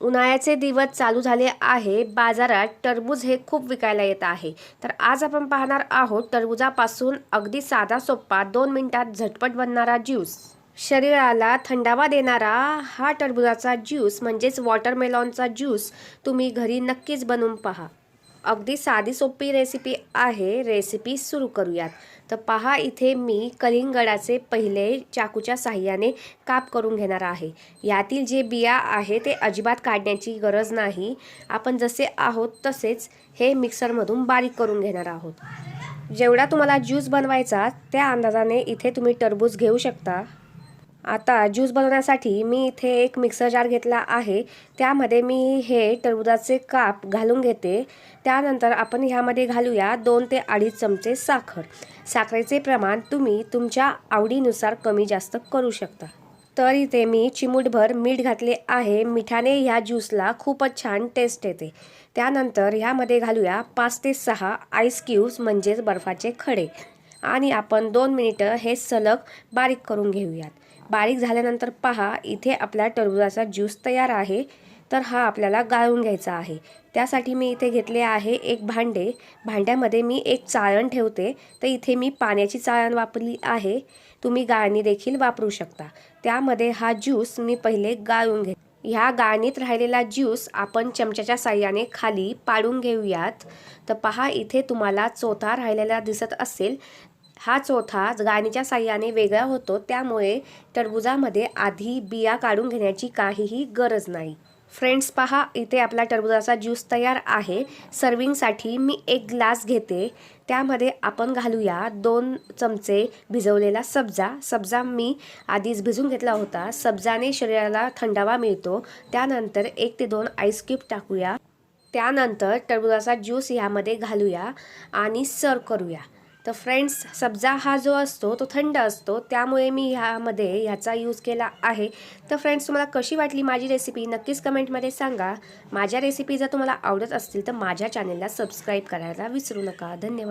उन्हाळ्याचे दिवस चालू झाले आहे. बाजारात टरबूज हे खूप विकायला येत आहे. तर आज आपण पाहणार आहोत टरबुजापासून अगदी साधा सोप्पा दोन मिनिटात झटपट बनणारा ज्यूस. शरीराला थंडावा देणारा हा टरबुजाचा ज्यूस म्हणजेच वॉटरमेलॉनचा ज्यूस तुम्ही घरी नक्कीच बनवून पहा. अगदी साधी सोपी रेसिपी आहे. रेसिपी सुरू करूयात. तर पहा इथे मी कलिंगडाचे पहिले चाकूच्या साह्याने काप करून घेणार आहे. यातील जे बिया आहे ते अजिबात काढण्याची गरज नाही. आपण जसे आहोत तसेच हे मिक्सरमधून बारीक करून घेणार आहोत. जेवढा तुम्हाला ज्यूस बनवायचा त्या अंदाजाने इथे तुम्ही टरबूज घेऊ शकता. आता ज्यूस बनवण्यासाठी मी इथे एक मिक्सर जार घेतला आहे. त्यामध्ये मी हे टरबुजाचे काप घालून घेते. त्यानंतर आपण ह्यामध्ये घालूया दोन ते अडीच चमचे साखर. साखरेचे प्रमाण तुम्ही तुमच्या आवडीनुसार कमी जास्त करू शकता. तर इथे मी चिमूटभर मीठ घातले आहे. मिठाने ह्या ज्यूसला खूपच छान टेस्ट येते. त्यानंतर ह्यामध्ये घालूया पाच ते सहा आईस क्यूब्स म्हणजेच बर्फाचे खडे. आणि आपण दोन मिनिटं हे सलग बारीक करून घेऊयात. बारीक झाल्यानंतर पहा इथे आपला टरबुजाचा ज्यूस तयार आहे. तर हा आपल्याला गाळून घ्यायचा आहे. त्यासाठी मी इथे घेतले आहे एक भांडे. भांड्यामध्ये मी एक चाळण ठेवते. तर इथे मी पाण्याची चाळण वापरली आहे. तुम्ही गाळणी देखील वापरू शकता. त्यामध्ये हा ज्यूस मी पहिले गाळून घेते. ह्या गाळणीत राहिलेला ज्यूस आपण चमच्याच्या साह्याने खाली पाडून घेऊयात. तर पहा इथे तुम्हाला चोथा राहिलेला दिसत असेल. हा चोथा गाणीच्या साह्याने वेगळा होतो. त्यामुळे टरबुजामध्ये आधी बिया काढून घेण्याची काहीही गरज नाही. फ्रेंड्स पहा इथे आपला टरबुजाचा ज्यूस तयार आहे. सर्विंगसाठी मी एक ग्लास घेते. त्यामध्ये आपण घालूया दोन चमचे भिजवलेला सब्जा. सब्जा मी आधीच भिजून घेतला होता. सब्जाने शरीराला थंडावा मिळतो. त्यानंतर एक ते दोन आईस क्यूब टाकूया. त्यानंतर टरबुजाचा ज्यूस ह्यामध्ये घालूया आणि सर्व करूया. तर फ्रेंड्स सब्जा हा जो असतो तो थंड असतो. त्यामुळे मी ह्यामध्ये ह्याचा यूज केला आहे. तर फ्रेंड्स तुम्हाला कशी वाटली माझी रेसिपी नक्कीच कमेंटमध्ये सांगा. माझ्या रेसिपी जर तुम्हाला आवडत असतील तर माझ्या चॅनेलला सबस्क्राईब करायला विसरू नका. धन्यवाद.